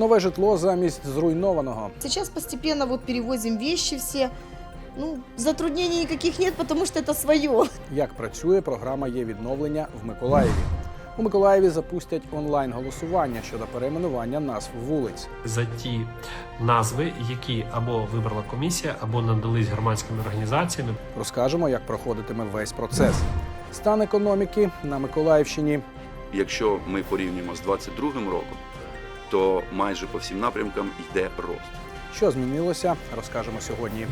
Нове житло замість зруйнованого. Сейчас постепенно вот перевозим вещи все. Ну, затруднений никаких нет, потому что это свое. Як працює програма є відновлення в Миколаєві. У Миколаєві запустять онлайн голосування щодо перейменування назв вулиць. за ті назви, які або вибрала комісія, або надались громадськими організаціями. Розкажемо, як проходитиме весь процес. Стан економіки на Миколаївщині. Якщо ми порівнюємо з 22-м роком, то майже по всім напрямкам йде рост. Що змінилося, розкажемо сьогодні.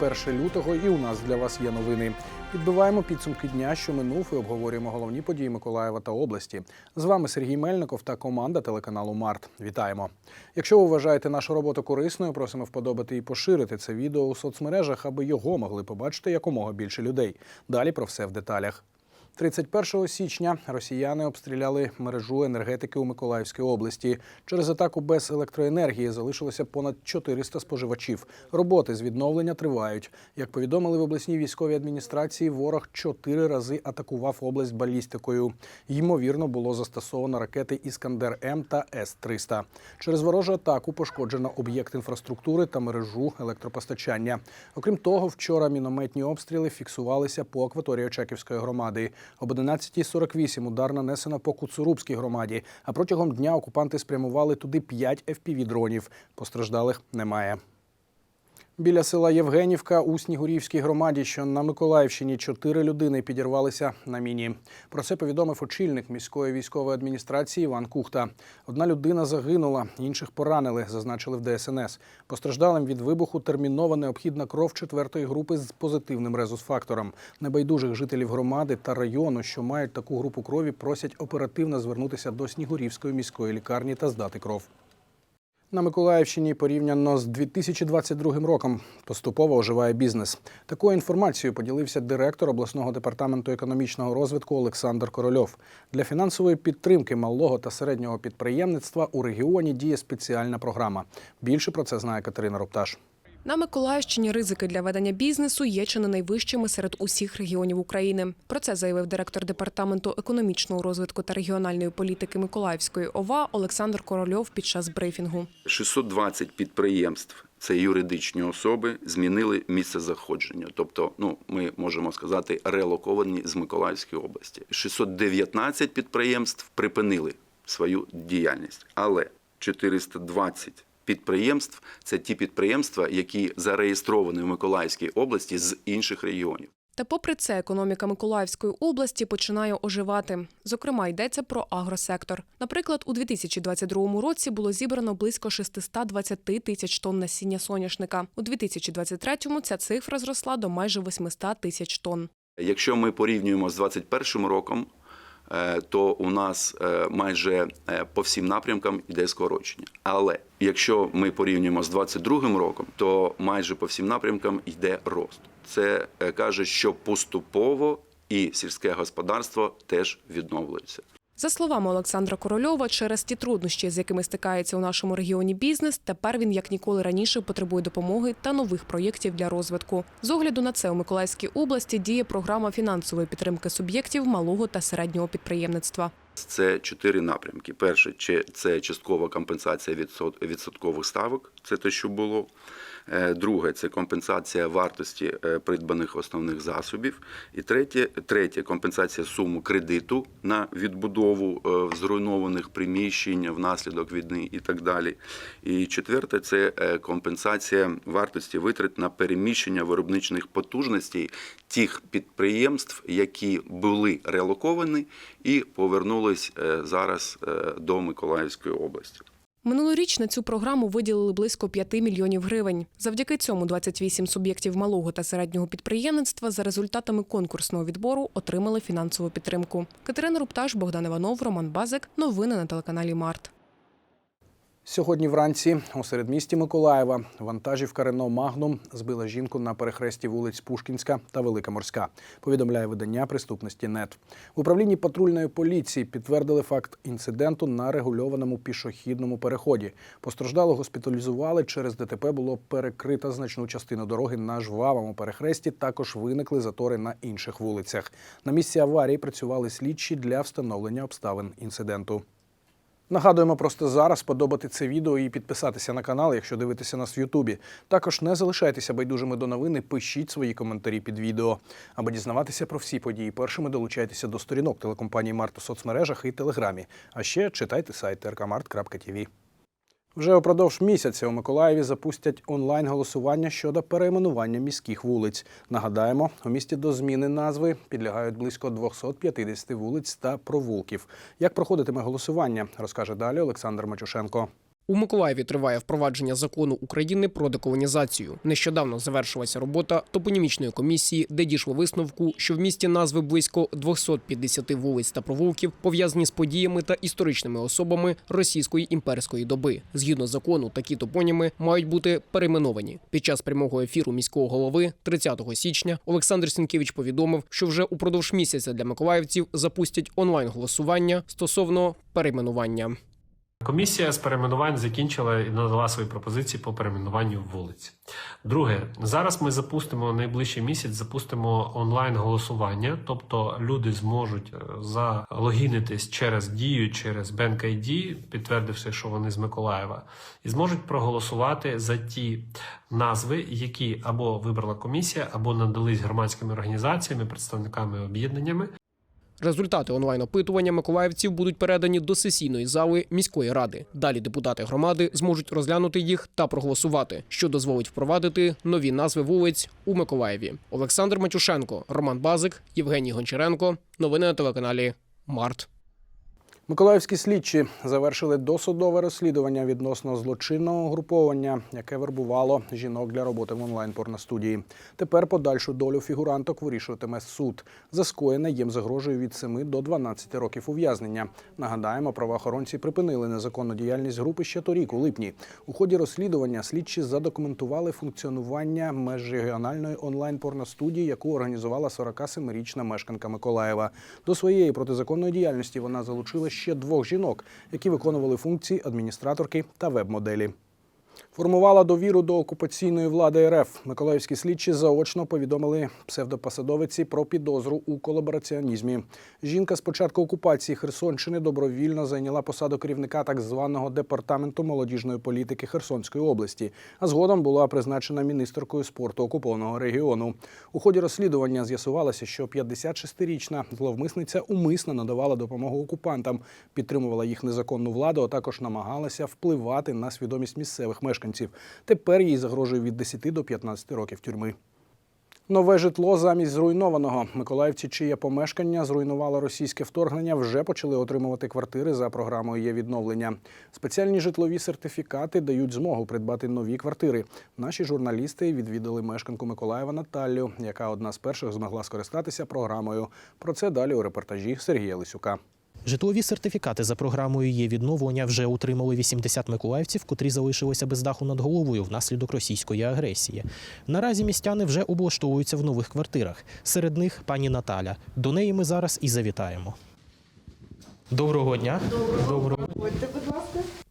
1 лютого і у нас для вас є новини. Підбиваємо підсумки дня, що минув, і обговорюємо головні події Миколаєва та області. З вами Сергій Мельников та команда телеканалу Март. Вітаємо! Якщо ви вважаєте нашу роботу корисною, просимо вподобати і поширити це відео у соцмережах, аби його могли побачити якомога більше людей. Далі про все в деталях. 31 січня росіяни обстріляли мережу енергетики у Миколаївській області. Через атаку без електроенергії залишилося понад 400 споживачів. Роботи з відновлення тривають. Як повідомили в обласній військовій адміністрації, ворог чотири рази атакував область балістикою. Ймовірно, було застосовано ракети Іскандер М та С-300. Через ворожу атаку пошкоджено об'єкт інфраструктури та мережу електропостачання. Окрім того, вчора мінометні обстріли фіксувалися по акваторії Очаківської громади. Об 11.48 удар нанесено по Куцурубській громаді. А протягом дня окупанти спрямували туди 5 FPV-дронів. Постраждалих немає. Біля села Євгенівка у Снігурівській громаді, що на Миколаївщині чотири людини підірвалися на міні. Про це повідомив очільник міської військової адміністрації Іван Кухта. Одна людина загинула, інших поранили, зазначили в ДСНС. Постраждалим від вибуху термінова необхідна кров четвертої групи з позитивним резус-фактором. Небайдужих жителів громади та району, що мають таку групу крові, просять оперативно звернутися до Снігурівської міської лікарні та здати кров. На Миколаївщині порівняно з 2022 роком поступово оживає бізнес. Такою інформацією поділився директор обласного департаменту економічного розвитку Олександр Корольов. Для фінансової підтримки малого та середнього підприємництва у регіоні діє спеціальна програма. Більше про це знає Катерина Рупташ. На Миколаївщині ризики для ведення бізнесу є чи не найвищими серед усіх регіонів України. Про це заявив директор департаменту економічного розвитку та регіональної політики Миколаївської ОВА Олександр Корольов під час брифінгу. 620 підприємств. Це юридичні особи змінили місце заходження, тобто, ну ми можемо сказати, релоковані з Миколаївської області. 619 підприємств припинили свою діяльність, але 420 підприємств це ті підприємства, які зареєстровані в Миколаївській області з інших регіонів. Та попри це, економіка Миколаївської області починає оживати. Зокрема, йдеться про агросектор. Наприклад, у 2022 році було зібрано близько 620 тисяч тонн насіння соняшника. У 2023-му ця цифра зросла до майже 800 тисяч тонн. Якщо ми порівнюємо з 2021 роком, то у нас е, майже е, по всім напрямкам йде скорочення. Але якщо ми порівнюємо з 2022 роком, то майже по всім напрямкам йде рост. Це е, каже, що поступово і сільське господарство теж відновлюється. За словами Олександра Корольова, через ті труднощі, з якими стикається у нашому регіоні бізнес, тепер він як ніколи раніше потребує допомоги та нових проєктів для розвитку. З огляду на це у Миколаївській області діє програма фінансової підтримки суб'єктів малого та середнього підприємництва. Це чотири напрямки. Перше це часткова компенсація відсот- відсоткових ставок, це те, що було. Е, Друге це компенсація вартості е, придбаних основних засобів. І третє, третє компенсація суми кредиту на відбудову е, зруйнованих приміщень внаслідок війни і так далі. І четверте це компенсація вартості витрат на переміщення виробничних потужностей тих підприємств, які були релоковані і повернулись зараз до Миколаївської області. Минулоріч на цю програму виділили близько 5 мільйонів гривень. Завдяки цьому 28 суб'єктів малого та середнього підприємництва за результатами конкурсного відбору отримали фінансову підтримку. Катерина Рупташ, Богдан Іванов, Роман Базик. Новини на телеканалі Март. Сьогодні вранці у середмісті Миколаєва вантажівка Рено Магнум збила жінку на перехресті вулиць Пушкінська та Велика Морська. Повідомляє видання приступності НЕТ. В управлінні патрульної поліції підтвердили факт інциденту на регульованому пішохідному переході. Постраждало госпіталізували. Через ДТП було перекрито значну частину дороги на жвавому перехресті. Також виникли затори на інших вулицях. На місці аварії працювали слідчі для встановлення обставин інциденту. Нагадуємо просто зараз подобати це відео і підписатися на канал, якщо дивитеся нас в Ютубі. Також не залишайтеся байдужими до новини, пишіть свої коментарі під відео. Аби дізнаватися про всі події, першими долучайтеся до сторінок телекомпанії Март у соцмережах і Телеграмі. А ще читайте сайт rkmart.tv. Вже упродовж місяця у Миколаєві запустять онлайн-голосування щодо перейменування міських вулиць. Нагадаємо, у місті до зміни назви підлягають близько 250 вулиць та провулків. Як проходитиме голосування, розкаже далі Олександр Мачушенко. У Миколаєві триває впровадження закону України про деколонізацію. Нещодавно завершилася робота топонімічної комісії, де дійшло висновку, що в місті назви близько 250 вулиць та провулків пов'язані з подіями та історичними особами російської імперської доби. Згідно закону, такі топоніми мають бути перейменовані. Під час прямого ефіру міського голови 30 січня Олександр Сінкевич повідомив, що вже упродовж місяця для миколаївців запустять онлайн голосування стосовно перейменування. Комісія з перейменувань закінчила і надала свої пропозиції по перейменуванню вулиць. Друге, зараз ми запустимо найближчий місяць, запустимо онлайн голосування, тобто люди зможуть е, залогінитись через дію, через BankID, підтвердивши, що вони з Миколаєва, і зможуть проголосувати за ті назви, які або вибрала комісія, або надались громадськими організаціями, представниками об'єднаннями, Результати онлайн-опитування миколаївців будуть передані до сесійної зали міської ради. Далі депутати громади зможуть розглянути їх та проголосувати, що дозволить впровадити нові назви вулиць у Миколаєві. Олександр Матюшенко, Роман Базик, Євгеній Гончаренко. Новини на телеканалі Март. Миколаївські слідчі завершили досудове розслідування відносно злочинного угруповання, яке вербувало жінок для роботи в онлайн порностудії. Тепер подальшу долю фігуранток вирішуватиме суд. За скоєне їм загрожує від 7 до 12 років ув'язнення. Нагадаємо, правоохоронці припинили незаконну діяльність групи ще торік, у липні. У ході розслідування слідчі задокументували функціонування межрегіональної онлайн порностудії, яку організувала 47-річна мешканка Миколаєва. До своєї протизаконної діяльності вона залучила ще двох жінок, які виконували функції адміністраторки та веб-моделі. Формувала довіру до окупаційної влади РФ. Миколаївські слідчі заочно повідомили псевдопосадовиці про підозру у колабораціонізмі. Жінка з початку окупації Херсонщини добровільно зайняла посаду керівника так званого департаменту молодіжної політики Херсонської області, а згодом була призначена міністеркою спорту окупованого регіону. У ході розслідування з'ясувалося, що 56-річна зловмисниця умисно надавала допомогу окупантам, підтримувала їх незаконну владу, а також намагалася впливати на свідомість місцевих мешканців. Тепер їй загрожує від 10 до 15 років тюрми. Нове житло замість зруйнованого. Миколаївці, чиє помешкання зруйнувало російське вторгнення, вже почали отримувати квартири за програмою є відновлення. Спеціальні житлові сертифікати дають змогу придбати нові квартири. Наші журналісти відвідали мешканку Миколаєва Наталю, яка одна з перших змогла скористатися програмою. Про це далі у репортажі Сергія Лисюка. Житлові сертифікати за програмою є відновлення вже отримали 80 миколаївців, котрі залишилися без даху над головою внаслідок російської агресії. Наразі містяни вже облаштовуються в нових квартирах. Серед них пані Наталя. До неї ми зараз і завітаємо. Доброго дня. Доброго.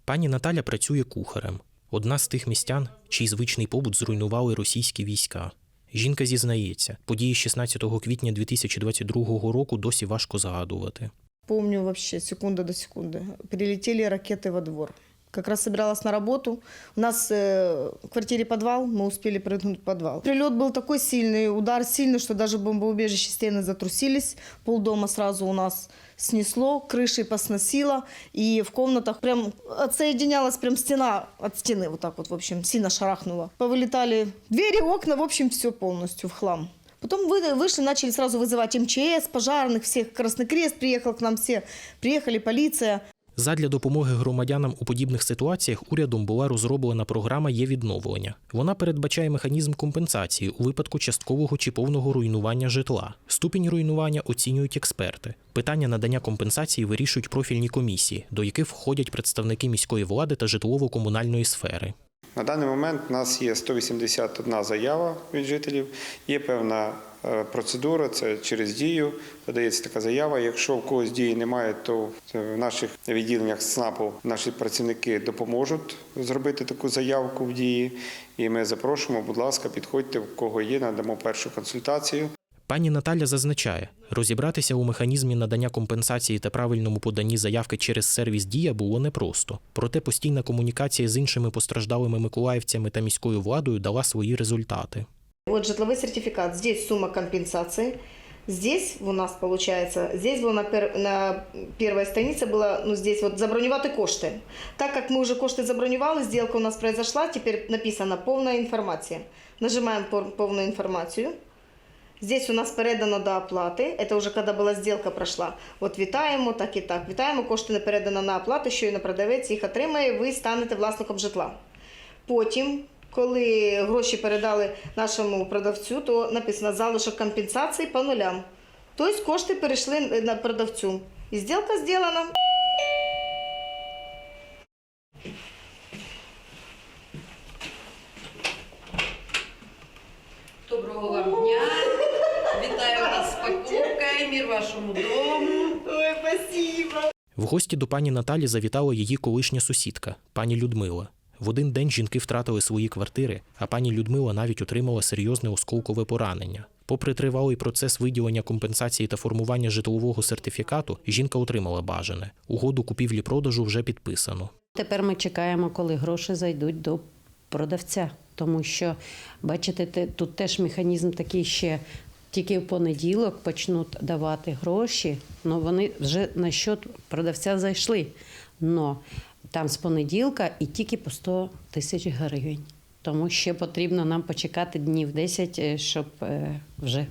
Пані Наталя працює кухарем. Одна з тих містян, чий звичний побут зруйнували російські війська. Жінка зізнається, події 16 квітня 2022 року досі важко згадувати. Помню вообще секунда до секунды. Прилетели ракеты во двор. Как раз собиралась на работу. У нас э, в квартире подвал, мы успели прыгнуть в подвал. Прилет был такой сильный, удар сильный, что даже бомбоубежище стены затрусились. Полдома сразу у нас снесло, крышей посносило. И в комнатах прям отсоединялась прям стена от стены. Вот так вот, в общем, сильно шарахнула. Повылетали двери, окна, в общем, все полностью в хлам. Потом вы, вышли, начали сразу вызывать МЧС, пожарных всех. Красный Крест приехал к нам все. Приехали полиция. Задля допомоги громадянам у подібних ситуаціях урядом була розроблена програма є відновлення. Вона передбачає механізм компенсації у випадку часткового чи повного руйнування житла. Ступінь руйнування оцінюють експерти. Питання надання компенсації вирішують профільні комісії, до яких входять представники міської влади та житлово-комунальної сфери. На даний момент у нас є 181 заява від жителів. Є певна е, процедура, це через дію подається така заява. Якщо в когось дії немає, то в наших відділеннях СНАПу наші працівники допоможуть зробити таку заявку в дії. І ми запрошуємо, будь ласка, підходьте, в кого є, надамо першу консультацію. Пані Наталя зазначає, розібратися у механізмі надання компенсації та правильному поданні заявки через сервіс Дія було непросто. Проте постійна комунікація з іншими постраждалими миколаївцями та міською владою дала свої результати. Вот житловой сертификат. Здесь сумма компенсации. Здесь у нас получается, здесь было на, пер, на первой странице было, ну здесь вот забронювати кошти. Так как мы уже кошти забронювали, сделка у нас произошла, теперь написано полная информация. Нажимаем пор- полную информацию. Здесь у нас передано до оплати. Это уже когда була сделка прошла. От вітаємо, так і так. Вітаємо, кошти не передано на оплату, щойно продавець їх отримає, ви станете власником житла. Потім, коли гроші передали нашому продавцю, то написано залишок компенсації по нулям. Тобто кошти перейшли на продавцю. І зділка зроблена. Гості до пані Наталі завітала її колишня сусідка, пані Людмила. В один день жінки втратили свої квартири, а пані Людмила навіть отримала серйозне осколкове поранення. Попри тривалий процес виділення компенсації та формування житлового сертифікату, жінка отримала бажане. Угоду купівлі-продажу вже підписано. Тепер ми чекаємо, коли гроші зайдуть до продавця. Тому що, бачите, те- тут теж механізм такий ще. Тільки в понеділок почнуть давати гроші, але вони вже на счет продавця зайшли. Но там з понеділка і тільки по 100 тисяч гривень. Тому ще потрібно нам почекати днів 10, е, щоб е, вже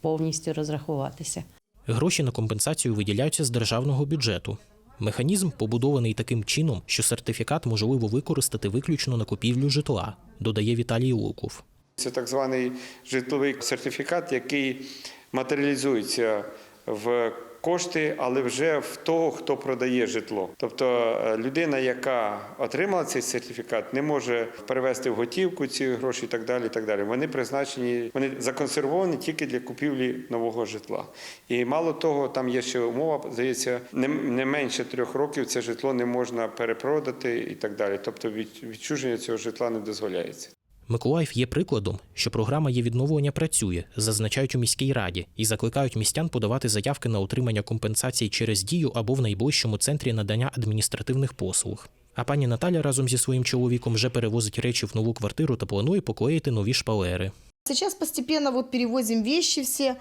повністю розрахуватися. Гроші на компенсацію виділяються з державного бюджету. Механізм побудований таким чином, що сертифікат можливо використати виключно на купівлю житла, додає Віталій Луков. Це так званий житловий сертифікат, який матеріалізується в кошти, але вже в того, хто продає житло. Тобто е, людина, яка отримала цей сертифікат, не може перевести в готівку ці гроші і так далі. І так далі. Вони призначені, вони законсервовані тільки для купівлі нового житла. І мало того, там є ще умова, здається, не, менше трьох років це житло не можна перепродати і так далі. Тобто від, відчуження цього житла не дозволяється. Миколаїв є прикладом, що програма є відновлення працює, зазначають у міській раді, і закликають містян подавати заявки на отримання компенсацій через дію або в найближчому центрі надання адміністративних послуг. А пані Наталя разом зі своїм чоловіком вже перевозить речі в нову квартиру та планує поклеїти нові шпалери. Сейчас постепенно вот перевозим вещи все.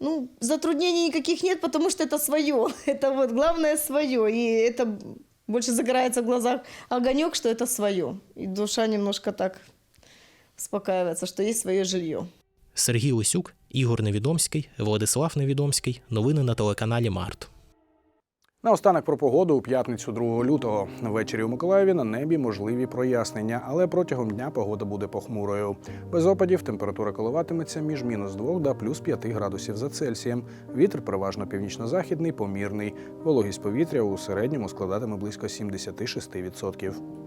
Ну, затруднений никаких нет, потому что это свое. Это вот главное свое. И это больше загорается в глазах огонек, что это свое. И душа немножко так успокаивается, что есть свое жилье. Сергій Лисюк, Ігор Невідомський, Владислав Невідомський. Новини на телеканалі Март. Наостанок про погоду у п'ятницю 2 лютого. Ввечері у Миколаєві на небі можливі прояснення, але протягом дня погода буде похмурою. Без опадів температура коливатиметься між мінус 2 до плюс 5 градусів за Цельсієм. Вітер переважно північно-західний, помірний. Вологість повітря у середньому складатиме близько 76%.